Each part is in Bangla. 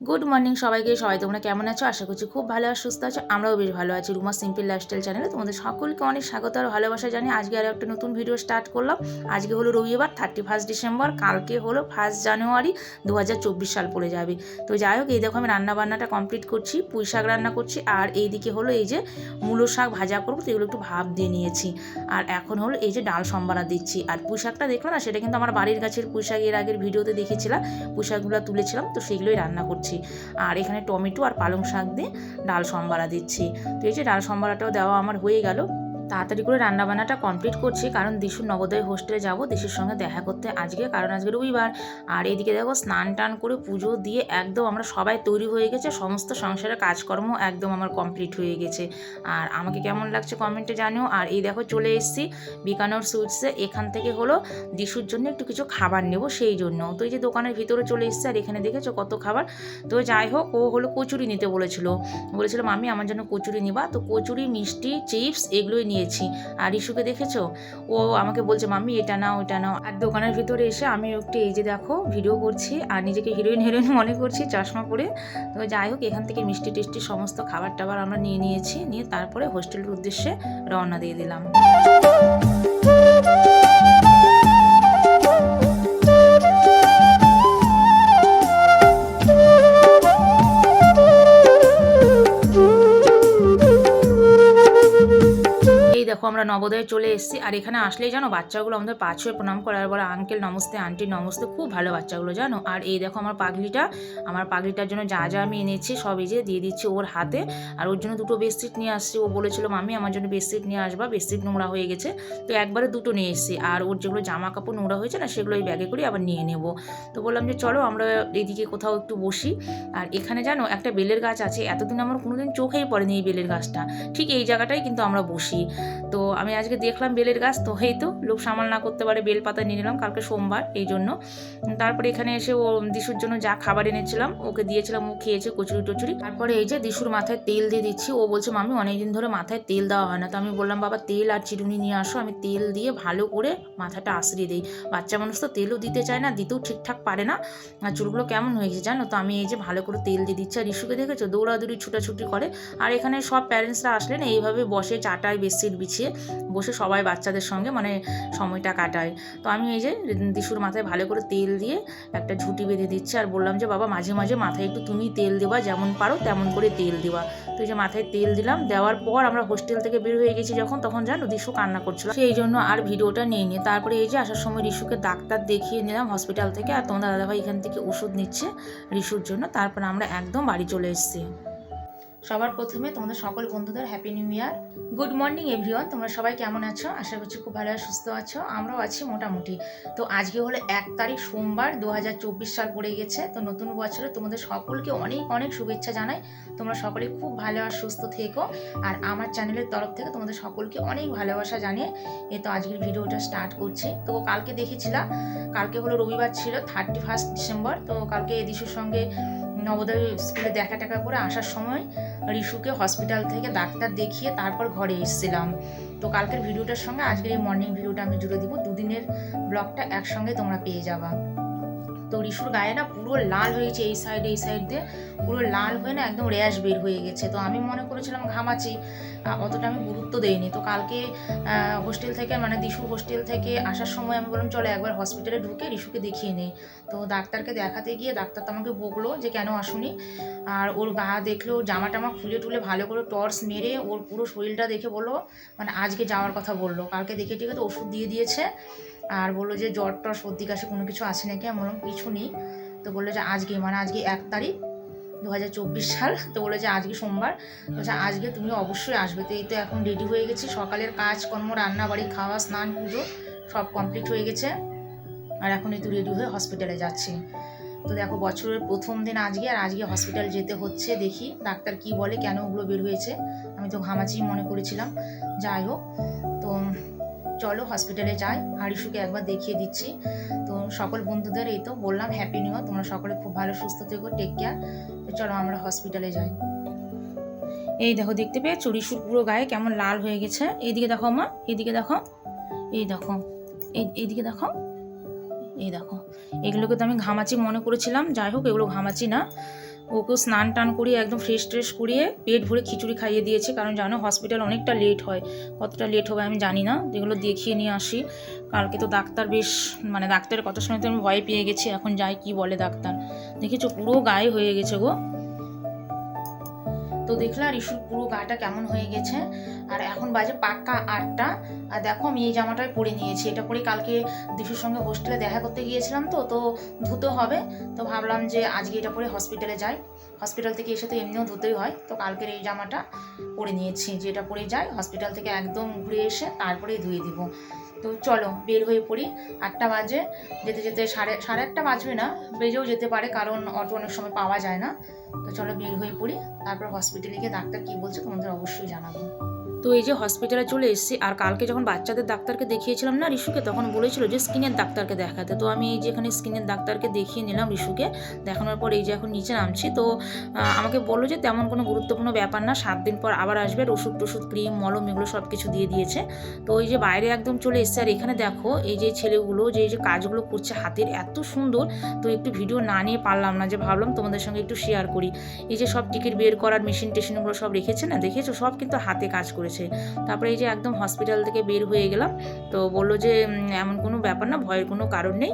গুড মর্নিং সবাইকে, সবাই তোমরা কেমন আছো? আশা করছি খুব ভালো আর সুস্থ আছো। আমরাও বেশ ভালো আছি। রুমা সিম্পল লাইফস্টাইল চ্যানেলে তোমাদের সকলকে অনেক স্বাগত আর ভালোবাসা জানি আজকে আরও একটা নতুন ভিডিও স্টার্ট করলাম। আজকে হলো রবিবার থার্টি ফার্স্ট ডিসেম্বর কালকে হলো ফার্স্ট জানুয়ারি দু হাজার চব্বিশ সাল পড়ে যাবে। তো যাই হোক, এই দেখো আমি রান্না বান্নাটা কমপ্লিট করছি, পুঁই শাক রান্না করছি আর এইদিকে হলো এই যে মূলো শাক ভাজা করব, তো এগুলো একটু ভাব দিয়ে নিয়েছি। আর এখন হলো এই যে ডাল সম্বারা দিচ্ছি। আর পুঁই শাকটা দেখল না, সেটা কিন্তু আমার বাড়ির গাছের পুঁই শাক এর আগের ভিডিওতে দেখেছিলাম, পুঁই শাকগুলো তুলেছিলাম, তো সেগুলোই রান্না করছি। আর এখানে টমেটো আর পালং শাক দিয়ে ডাল সম্বারা দিচ্ছি। তো এই যে ডাল সম্বারাটাও দেওয়া আমার হয়ে গেল। তাড়াতাড়ি করে রান্নাবান্নাটা কমপ্লিট করছি, কারণ দিশুর নবোদয় হোস্টেলে যাব, দিশুর সঙ্গে দেখা করতে আজকে, কারণ আজকে রবিবার। আর এইদিকে দেখো, স্নান টান করে পুজো দিয়ে একদম আমরা সবাই তৈরি হয়ে গেছে, সমস্ত সংসারের কাজকর্ম একদম আমার কমপ্লিট হয়ে গেছে। আর আমাকে কেমন লাগছে কমেন্টে জানিও। আর এই দেখো, চলে এসেছি বিকানোর সুইটসে এখান থেকে হলো দিশুর জন্য একটু কিছু খাবার নেব, সেই জন্য। তো এই যে দোকানের ভিতরে চলে এসেছে, আর এখানে দেখেছ কত খাবার? তো যাই হোক, ও হলো কচুরি নিতে বলেছিল। বলেছিল মামি আমার জন্য কচুরি নিবা। তো কচুরি, মিষ্টি, চিপস, এগুলোই নিয়েছি। আর ইস্যুকে দেখেছ? ও আমাকে বলছে, মাম্মি, এটা নাও, ওটা নাও। আর দোকানের ভিতরে এসে আমি একটু এই যে দেখো, ভিডিও করছি আর নিজেকে হিরোইন হিরোইন মনে করছি চশমা পরে। তো যাই হোক, এখান থেকে মিষ্টি টিষ্টি সমস্ত খাবার টাবার আমরা নিয়ে নিয়েছি, নিয়ে তারপরে হোস্টেলের উদ্দেশ্যে রওনা দিয়ে দিলাম। আমরা নবোদয়ে চলে এসেছি। আর এখানে আসলেই জানো, বাচ্চাগুলো আমাদের পাঁচ হয়ে প্রণাম করে। আর বলে, আঙ্কেল, নমস্তে, আন্টি, নমস্তে। খুব ভালো বাচ্চাগুলো, জানো? আর এই দেখো আমার পাগলিটা। আমার পাগলিটার জন্য যা যা আমি এনেছি, সব এই যে দিয়ে দিচ্ছি ওর হাতে। আর ওর জন্য দুটো বেডশিট নিয়ে আসছি। ও বলেছিল মামি আমার জন্য বেডশিট নিয়ে আসবা। বেডশিট নোংরা হয়ে গেছে। তো একবারে দুটো নিয়ে এসেছি। আর ওর যেগুলো জামা কাপড় নোংরা হয়েছে না, সেগুলো এই ব্যাগে করে আবার নিয়ে নেব। তো বললাম যে, চলো, আমরা এদিকে কোথাও একটু বসি। আর এখানে জানো, একটা বেলের গাছ আছে। এতদিন আমার কোনোদিন চোখেই পড়েনি এই বেলের গাছটা। ঠিক এই জায়গাটাই কিন্তু আমরা বসি। তো আমি আজকে দেখলাম বেলের গাছ, তো এই তো লোক সামাল না করতে পারে বেল পাতা নিয়ে নিলাম কালকে সোমবার এই জন্য। তারপরে এখানে এসে ও দিশুর জন্য যা খাবার এনেছিলাম, ওকে দিয়েছিলাম, ও খেয়েছে কচুরি টচুরি। তারপরে এই যে দিশুর মাথায় তেল দিয়ে দিচ্ছি, ও বলছে মামি অনেকদিন ধরে মাথায় তেল দেওয়া হয় না। তো আমি বললাম, বাবা, তেল আর চিরুনি নিয়ে আসো, আমি তেল দিয়ে ভালো করে মাথাটা আশ্রিয়ে দিই। বাচ্চা মানুষ তো তেলও দিতে চায় না, দিতেও ঠিকঠাক পারে না। আর চুলগুলো কেমন হয়ে গেছে জানো? তো আমি এই যে ভালো করে তেল দিয়ে দিচ্ছি। আর ইস্যুকে দেখেছ? দৌড়াদৌড়ি, ছুটাছুটি করে। আর এখানে সব প্যারেন্টসরা আসলেন, এইভাবে বসে চাটায় বেডশিট বিছিয়ে বসে সবাই বাচ্চাদের সঙ্গে মানে সময়টা কাটায়। তো আমি এই যে দিশুর মাথায় ভালো করে তেল দিয়ে একটা ঝুঁটি বেঁধে দিচ্ছি আর বললাম যে, বাবা, মাঝে মাঝে মাথায় একটু তুমি তেল দেবা, যেমন পারো তেমন করে তেল দেওয়া তো এই যে মাথায় তেল দিলাম, দেওয়ার পর আমরা হোস্টেল থেকে বের হয়ে গেছি যখন, তখন জানো দিশু কান্না করছিল। সেই জন্য আর ভিডিওটা নিয়ে নিই তারপরে এই যে আসার সময় রিশুকে ডাক্তার দেখিয়ে নিলাম হসপিটাল থেকে আর তোমাদের দাদাভাই এখান থেকে ওষুধ নিচ্ছে রিশুর জন্য। তারপর আমরা একদম বাড়ি চলে এসেছি। সবার প্রথমে তোমাদের সকল বন্ধুদের happy new year good morning everyone তোমরা সবাই কেমন আছো? আশা করছি খুব ভালো সুস্থ আছো। আমরাও আছি মোটামুটি। তো আজকে হলো এক তারিখ, সোমবার দু হাজার চব্বিশ সাল পড়ে গেছে। তো নতুন বছরে তোমাদের সকলকে অনেক অনেক শুভেচ্ছা জানাই। তোমরা সকলে খুব ভালো আর সুস্থ থেকো। আর আমার চ্যানেলের তরফ থেকে তোমাদের সকলকে অনেক ভালোবাসা জানিয়ে এ তো আজকের ভিডিওটা স্টার্ট করছি। তো কালকে দেখেছিলাম, কালকে হলো রবিবার ছিল থার্টি ফার্স্ট ডিসেম্বর তো কালকে এদিশুর সঙ্গে নবোদয় স্কুলে দেখা টাকা করে আসার সময় রিশুকে হসপিটাল থেকে ডাক্তার দেখিয়ে তারপর ঘরে এসেছিলাম। তো কালকের ভিডিওটার সঙ্গে আজকের এই মর্নিং ভিডিওটা আমি জুড়ে দিব। দুদিনের ব্লগটা একসঙ্গে তোমরা পেয়ে যাবা। তো রিশুর গায়ে না পুরো লাল হয়েছে এই সাইডে এই সাইড দিয়ে। পুরো লাল হয়ে না একদম র্যাশ বের হয়ে গেছে। তো আমি মনে করেছিলাম ঘামাচি অতটা আমি গুরুত্ব দেইনি। তো কালকে হোস্টেল থেকে মানে দিশু হোস্টেল থেকে আসার সময় আমি বললাম, চলো একবার হসপিটালে ঢুকে রিশুকে দেখিয়ে নিই। তো ডাক্তারকে দেখাতে গিয়ে ডাক্তার তো আমাকে বকলো যে, কেন আসুনি? আর ওর গা দেখল জামা টামা খুলে টুলে ভালো করে টর্চ মেরে ওর পুরো শরীরটা দেখে বলল মানে আজকে যাওয়ার কথা বলল। কালকে দেখে টিকে তো ওষুধ দিয়ে দিয়েছে। আর বলল যে জ্বর টর সর্দি কাশি কোনো কিছু আছে নাকি? আমি বললাম, কিছু নেই। তো বলল যে আজকে মানে আজকে এক তারিখ দু হাজার চব্বিশ সাল। তো বলে যে আজকে সোমবার। বলছে, আজকে তুমি অবশ্যই আসবে। তো এই তো এখন রেডি হয়ে গেছি। সকালের কাজকর্ম, রান্না বাড়ি, খাওয়া, স্নান, পুজো সব কমপ্লিট হয়ে গেছে। আর এখন এই তো রেডি হয়ে হসপিটালে যাচ্ছি। তো দেখো, বছরের প্রথম দিন আজকে, আর আজকে হসপিটাল যেতে হচ্ছে দেখি। ডাক্তার কি বলে, কেন ওগুলো বের হয়েছে? আমি তো ঘামাচি মনে করেছিলাম। যাই হোক, তো চলো হসপিটালে যাই। হারিসুকে একবার দেখিয়ে দিচ্ছি। তো সকল বন্ধুদের এই তো বললাম হ্যাপি নিউ তোমরা সকলে খুব ভালো, সুস্থ থেকো টেক কেয়ার তো চলো আমরা হসপিটালে যাই। এই দেখো, দেখতে পেয়ে চুরিশুর পুরো গায়ে কেমন লাল হয়ে গেছে। এইদিকে দেখো মা, এইদিকে দেখো, এই দেখো, এই, এইদিকে দেখো, এই দেখো। এগুলোকে তো আমি ঘামাচি মনে করেছিলাম। যাই হোক, এগুলো ঘামাচি না। ওকেও স্নান টান করিয়ে একদম ফ্রেশ ট্রেশ করিয়ে পেট ভরে খিচুড়ি খাইয়ে দিয়েছি। কারণ জানো হসপিটাল অনেকটা লেট হয়। কতটা লেট হবে আমি জানি না। যেগুলো দেখিয়ে নিয়ে আসি। কালকে তো ডাক্তার বেশ মানে ডাক্তারের কথা শুনে তো আমি ভয় পেয়ে গেছি। এখন যাই কি বলে ডাক্তার। দেখেছ, পুরো গায়ে হয়ে গেছে গো। তো দেখলাম রিসুর পুরো গাটা কেমন হয়ে গেছে। আর এখন বাজে পাক্কা আটটা। আর দেখো আমি এই জামাটাই পরে নিয়েছি। এটা পরে কালকে দিশুর সঙ্গে হোস্টেলে দেখা করতে গিয়েছিলাম তো তো ধুতে হবে। তো ভাবলাম যে আজকে এটা পরে হসপিটালে যাই। হসপিটাল থেকে এসে তো এমনিও ধুতেই হয়। তো কালকের এই জামাটা পরে নিয়েছি। যে এটা পরে যাই হসপিটাল থেকে একদম ঘুরে এসে তারপরেই ধুয়ে দিব। তো চলো বের হয়ে পড়ি। আটটা বাজে, যেতে যেতে সাড়ে সাড়ে আটটা বাজবে না, বেজেও যেতে পারে, কারণ অটো অনেক সময় পাওয়া যায় না। তো চলো বের হয়ে পড়ি, তারপর হসপিটালে গিয়ে ডাক্তার কী বলছে তোমাদের অবশ্যই জানাব। তো এই যে হসপিটালে চলে এসেছি, আর কালকে যখন বাচ্চাদের ডাক্তারকে দেখিয়েছিলাম না রিশুকে তখন বলেছিল যে স্কিনের ডাক্তারকে দেখাতে। তো আমি এই যে এখানে স্কিনের ডাক্তারকে দেখিয়ে নিলাম রিশুকে দেখানোর পর এই যে এখন নিচে নামছি। তো আমাকে বলল যে তেমন কোনো গুরুত্বপূর্ণ ব্যাপার না, সাত দিন পর আবার আসবে, ওষুধ টষুধ, ক্রিম, মলম এগুলো সব কিছু দিয়ে দিয়েছে। তো ওই যে বাইরে একদম চলে এসছে, আর এখানে দেখো এই যে ছেলেগুলো, যে এই যে কাজগুলো করছে হাতের, এত সুন্দর। তো একটু ভিডিও না নিয়ে পারলাম না, যে ভাবলাম তোমাদের সঙ্গে একটু শেয়ার করি। এই যে সব টিকিট বের করার মেশিন টেশিনগুলো সব রেখেছে না? দেখেছ? সব কিন্তু হাতে কাজ করেছে। তারপরে এই যে একদম হসপিটাল থেকে বের হয়ে গেলাম। তো বলল যে এমন কোনো ব্যাপার না, ভয়ের কোনো কারণ নেই।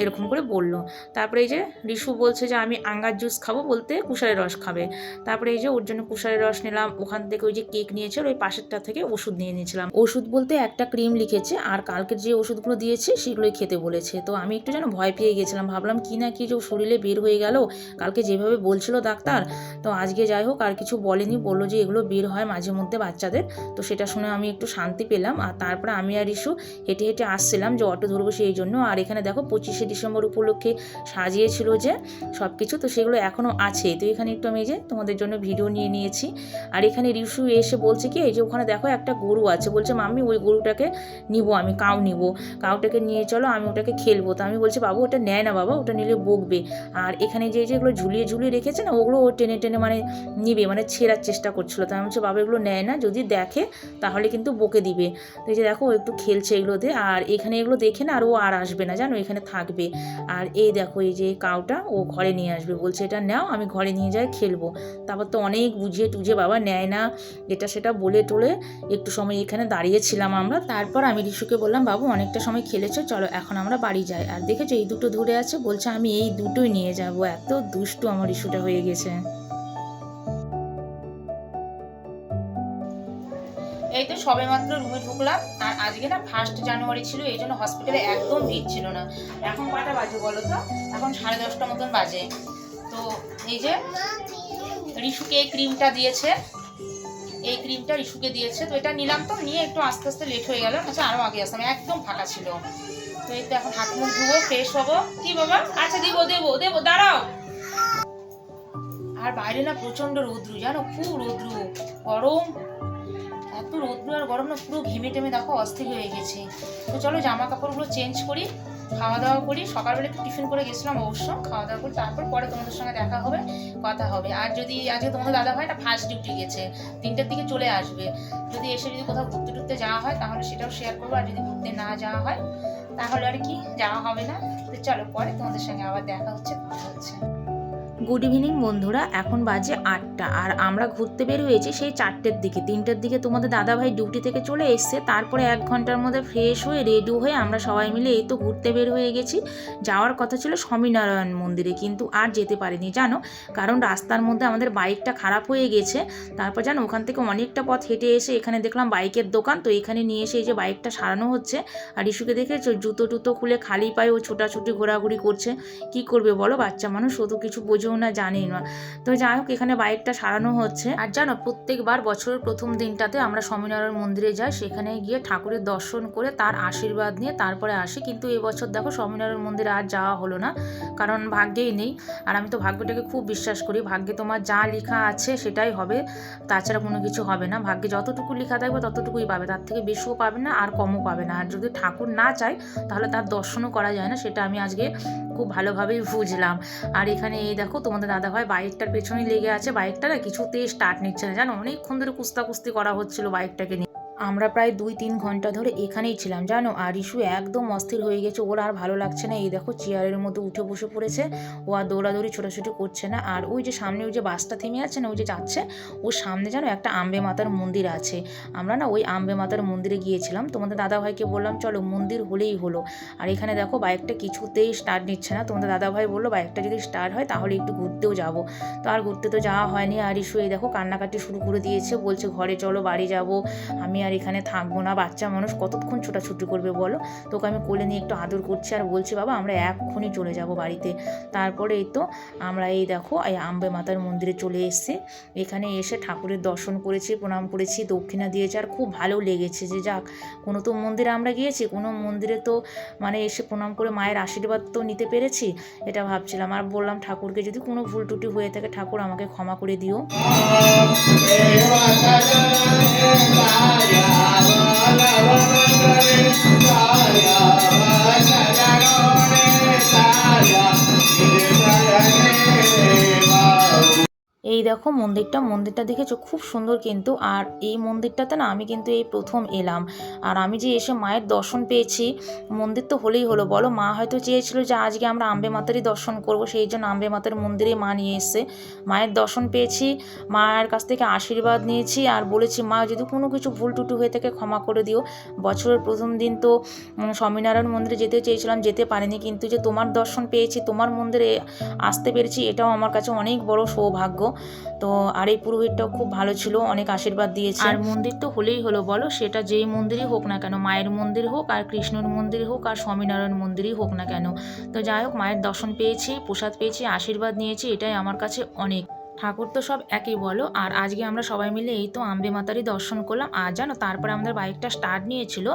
এরকম করে বলল। তারপরে এই যে রিশু বলছে যে, আমি আঙ্গার জুস খাব বলতে কুশারের রস খাবে। তারপরে এই যে ওর জন্য কুশারের রস নিলাম। ওখান থেকে ওই যে কেক নিয়েছে ওই পাশেরটা থেকে ওষুধ নিয়ে নিয়েছিলাম। ওষুধ বলতে একটা ক্রিম লিখেছে, আর কালকের যে ওষুধগুলো দিয়েছে, সেগুলোই খেতে বলেছে। তো আমি একটু যেন ভয় পেয়ে গেছিলাম। ভাবলাম, কি না কি যে শরীরে বের হয়ে গেল, কালকে যেভাবে বলছিল ডাক্তার, তো আজকে যাই হোক, আর কিছু বলেনি। বলল যে, এগুলো বের হয় মাঝে মধ্যে বাচ্চাদের। তো সেটা শুনে আমি একটু শান্তি পেলাম। আর তারপরে আমি আর ইস্যু হেঁটে হেঁটে আসছিলাম যে অটো ধরবো সেই জন্য। আর এখানে দেখো পঁচিশে ডিসেম্বর উপলক্ষে সাজিয়েছিল যে সব কিছু তো সেগুলো এখনও আছে। তো এখানে একটু আমি যে তোমাদের জন্য ভিডিও নিয়ে নিয়েছি। আর এখানে রিশু এসে বলছে কি, এই যে ওখানে দেখো একটা গরু আছে। বলছে, মাম্মি, ওই গরুটাকে নিব আমি, কাউ নিব। কাউটাকে নিয়ে চলো, আমি ওটাকে খেলব। তো আমি বলছি, বাবু, ওটা নেয় না বাবা, ওটা নিলে বকবে। আর এখানে যে যেগুলো ঝুলিয়ে ঝুলিয়ে রেখেছে না, ওগুলো ও টেনে টেনে মানে নিবে মানে ছেঁড়ার চেষ্টা করছিল। তো আমি বলছি, বাবা, এগুলো নেয় না। যদি দেখে, তাহলে কিন্তু বকে দিবে। এই যে দেখো, একটু খেলছে এগুলোতে, আর এখানে এগুলো দেখে না আর ও আর আসবে না, জানো? এখানে থাকবে। আর এই দেখো, এই যে কাউটা, ও ঘরে নিয়ে আসবে। বলছে, এটা নাও, আমি ঘরে নিয়ে যাই, খেলব। তারপর তো অনেক বুঝিয়ে টুঝে বাবা নেয় না, এটা সেটা বলে টোলে। একটু সময় এখানে দাঁড়িয়েছিলাম আমরা, তারপর আমি রিশুকে বললাম, বাবু, অনেকটা সময় খেলেছো, চলো এখন আমরা বাড়ি যাই। আর দেখেছ, এই দুটো ধরে আছে, বলছে, আমি এই দুটোই নিয়ে যাব। এত দুষ্টু আমার রিশুটা হয়ে গেছে। এই তো সবে মাত্র রুমে ঢুকলাম। আর আজকে না ফার্স্ট জানুয়ারি ছিল, এই জন্য হসপিটালে একদম ভিড় ছিল না। এখন কটা বাজে বলো তো? এখন সাড়ে দশটা মতন বাজে। তো এই যে রিশুকে এই ক্রিমটা দিয়েছে। এই ক্রিমটা রিশুকে দিয়েছে। তো এটা নিলাম তো, নিয়ে একটু আস্তে আস্তে লেট হয়ে গেল। আচ্ছা আরও আগে আসতাম একদম ফাঁকা ছিল। তো এই তো এখন হাত মুখ ধুবো ফ্রেশ হব। কি বাবা? আচ্ছা দিব, দেবো দেবো, দাঁড়াও। আর বাইরে না প্রচণ্ড রৌদ্রু, জানো? খুব রৌদ্রু। গরম এত রৌদ্র আর গরম না, পুরো ঘেমে টেমে দেখো, অস্থির হয়ে গেছে। তো চলো জামা কাপড়গুলো চেঞ্জ করি খাওয়া দাওয়া করি। সকালবেলা একটু টিফিন করে গেছিলাম অবশ্য খাওয়া দাওয়া করি, তারপর পরে তোমাদের সঙ্গে দেখা হবে, কথা হবে। আর যদি আজকে তোমাদের দাদা ভাই একটা ফার্স্ট ডিউটি গেছে, তিনটের দিকে চলে আসবে, যদি এসে যদি কোথাও ঘুরতে টুরতে যাওয়া হয়, তাহলে সেটাও শেয়ার করব, আর যদি ঘুরতে না যাওয়া হয়, তাহলে আর কি, যাওয়া হবে না। তো চলো পরে তোমাদের সঙ্গে আবার দেখা হচ্ছে, কথা হচ্ছে। গুড ইভিনিং বন্ধুরা। এখন বাজে আটটা, আর আমরা ঘুরতে বের হয়েছি সেই চারটের দিকে। তিনটের দিকে তোমাদের দাদাভাই ডিউটি থেকে চলে এসছে। তারপরে এক ঘণ্টার মধ্যে ফ্রেশ হয়ে রেডি হয়ে আমরা সবাই মিলে এই তো ঘুরতে বের হয়ে গেছি। যাওয়ার কথা ছিল স্বামীনারায়ণ মন্দিরে, কিন্তু আর যেতে পারিনি, জানো? কারণ রাস্তার মধ্যে আমাদের বাইকটা খারাপ হয়ে গেছে। তারপর জানো, ওখান থেকে অনেকটা পথ হেঁটে এসে এখানে দেখলাম বাইকের দোকান। তো এখানে নিয়ে এসে এই যে বাইকটা সারানো হচ্ছে। আর ইস্যুকে দেখেছ? জুতো টুতো খুলে খালি পায়ে ও ছোটাছুটি, ঘোরাঘুরি করছে। কি করবে বলো? বাচ্চা মানুষ, ও তো কিছু বোঝেও না জানেই না। তো যাই হোক, এখানে বাইকটা সারানো হচ্ছে। আর জানো, প্রত্যেকবার বছরের প্রথম দিনটাতে আমরা স্বামীনারায়ণ মন্দিরে যাই, সেখানে গিয়ে ঠাকুরের দর্শন করে তার আশীর্বাদ নিয়ে তারপরে আসি। কিন্তু এবছর দেখো, স্বামীনারায়ণ মন্দিরে আর যাওয়া হলো না, কারণ ভাগ্যেই নেই। আর আমি তো ভাগ্যটাকে খুব বিশ্বাস করি, ভাগ্যে তোমার যা লেখা আছে সেটাই হবে, তাছাড়া কোনো কিছু হবে না। ভাগ্যে যতটুকু লেখা থাকবে, ততটুকুই পাবে। তার থেকে বেশিও পাবে না, আর কমও পাবে না। আর যদি ঠাকুর না চায়, তাহলে তার দর্শনও করা যায় না। সেটা আমি আজকে খুব ভালোভাবেই বুঝলাম। আর এখানে এই দেখো তোমাদের দাদাভাই বাইকটার পেছনেই লেগে আছে। বাইকটা কিছুতেই স্টার্ট নিচ্ছে না। জানো, অনেকক্ষণ ধরে কুস্তা কুস্তি করা হচ্ছিল বাইকটাকে নিয়ে। আমরা প্রায় দুই তিন ঘণ্টা ধরে এখানেই ছিলাম, জানো? আর ইস্যু একদম অস্থির হয়ে গেছে, ওর আর ভালো লাগছে না। এই দেখো, চেয়ারের মধ্যে উঠে বসে পড়েছে, ও আর দৌড়াদৌড়ি ছোটাছুটি করছে না। আর ওই যে সামনে ওই যে বাসটা থেমে আছে না, ওই যে যাচ্ছে, ওর সামনে যেন একটা আম্বে মাতার মন্দির আছে। আমরা না ওই আম্বে মাতার মন্দিরে গিয়েছিলাম। তোমাদের দাদাভাইকে বললাম, চলো, মন্দির হলেই হলো। আর এখানে দেখো, বাইকটা কিছুতেই স্টার্ট নিচ্ছে না। তোমাদের দাদাভাই বলল, বাইকটা যদি স্টার্ট হয়, তাহলে একটু ঘুরতেও যাব। তো আর ঘুরতে তো যাওয়া হয়নি। আর ইস্যু এই দেখো, কান্নাকাটি শুরু করে দিয়েছে। বলছে, ঘরে চলো, বাড়ি যাব। আমি আর এখানে থাকব না। বাচ্চা মানুষ কতক্ষণ ছোটাছুটি করবে বলো? তোকে আমি কোলে নিয়ে একটু আদর করছি আর বলছি, বাবা, আমরা এক্ষুনি চলে যাব বাড়িতে। তারপরে এই তো আমরা এই দেখো, এই আম্বে মাতার মন্দিরে চলে এসেছি। এখানে এসে ঠাকুরের দর্শন করেছি, প্রণাম করেছি, দক্ষিণা দিয়েছি আর খুব ভালো লেগেছে যে যাক, কোনো তো মন্দিরে আমরা গিয়েছি, কোনো মন্দিরে তো মানে এসে প্রণাম করে মায়ের আশীর্বাদ তো নিতে পেরেছি, এটা ভাবছিলাম। আর বললাম, ঠাকুরকে যদি কোনো ভুল টুটি হয়ে থাকে, ঠাকুর আমাকে ক্ষমা করে দিও। Yeah. এই দেখো মন্দিরটা মন্দিরটা দেখেছ? খুব সুন্দর কিন্তু। আর এই মন্দিরটাতে না আমি কিন্তু এই প্রথম এলাম। আর আমি যে এসে মায়ের দর্শন পেয়েছি, মন্দির তো হলেই হলো। বলো, মা হয়তো চেয়েছিল যে আজকে আমরা আম্বে মাতারই দর্শন করব, সেই জন্য আম্বে মাতার মন্দিরে মা নিয়ে এসছে। মায়ের দর্শন পেয়েছি, মায়ের কাছ থেকে আশীর্বাদ নিয়েছি আর বলেছি, মা, যদি কোনো কিছু ভুল টুটু হয়ে থাকে ক্ষমা করে দিও। বছরের প্রথম দিন তো স্বামীনারায়ণ মন্দিরে যেতে চেয়েছিলাম, যেতে পারিনি। কিন্তু যে তোমার দর্শন পেয়েছি, তোমার মন্দিরে আসতে পেরেছি, এটাও আমার কাছে অনেক বড় সৌভাগ্য। তো আর এই পুরোহিতটাও খুব ভালো ছিল, অনেক আশীর্বাদ দিয়েছে। আর মন্দির তো হলেই হলো বলো, সেটা যেই মন্দিরই হোক না কেন, মায়ের মন্দির হোক আর কৃষ্ণর মন্দির হোক আর স্বামীনারায়ণ মন্দিরই হোক না কেন। তো যাই হোক, মায়ের দর্শন পেয়েছি, প্রসাদ পেয়েছি, আশীর্বাদ নিয়েছি, এটাই আমার কাছে অনেক। ঠাকুর তো সব একই বলো, আর আজকে আমরা সবাই মিলে এই তো আম্বে মাতারই দর্শন করলাম। আর জানো, তারপরে আমাদের বাইকটা স্টার্ট নিয়েছিল।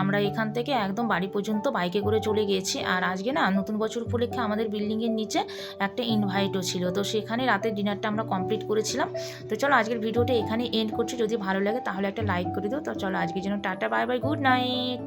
আমরা এখান থেকে একদম বাড়ি পর্যন্ত বাইকে করে চলে গেছি। আর আজকে না, নতুন বছর উপলক্ষে আমাদের বিল্ডিংয়ের নিচে একটা ইনভাইটও ছিল। তো সেখানে রাতের ডিনারটা আমরা কমপ্লিট করেছিলাম। তো চলো আজকের ভিডিওটা এখানে এন্ড করছি। যদি ভালো লাগে তাহলে একটা লাইক করে দিও। তো চলো আজকের জন্য tata bye bye good night